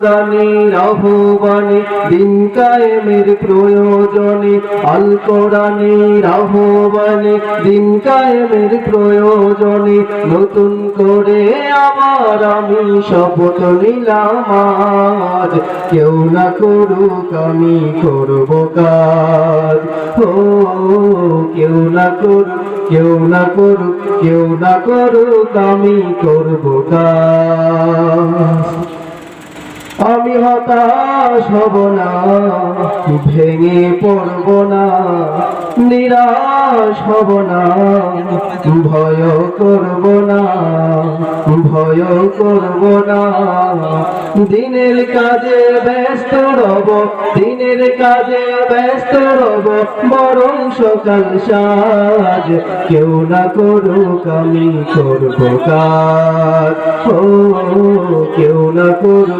কোরআনের আহ্বানে দিন কায়েমের প্রয়োজনে, আল কোরআনের আহ্বানে দিন কায়েমের প্রয়োজনে, নতুন করে আবার আমি শপথ নিলাম আজ। কেউ না করুক, আমি করব কাজ। ও, কেউ না করুক, কেউ না করুক, কেউ না করুক, আমি করব কাজ। হতাশ হব না, ভেঙে পড়ব না, নিরাশ হব না, ভয় করব না, ভয় করব না। দিনের কাজে ব্যস্ত রব, দিনের কাজে ব্যস্ত রব, বরং সকাল সাজ, কেউ না করুক আমি করব কাজ। কেউ না করুক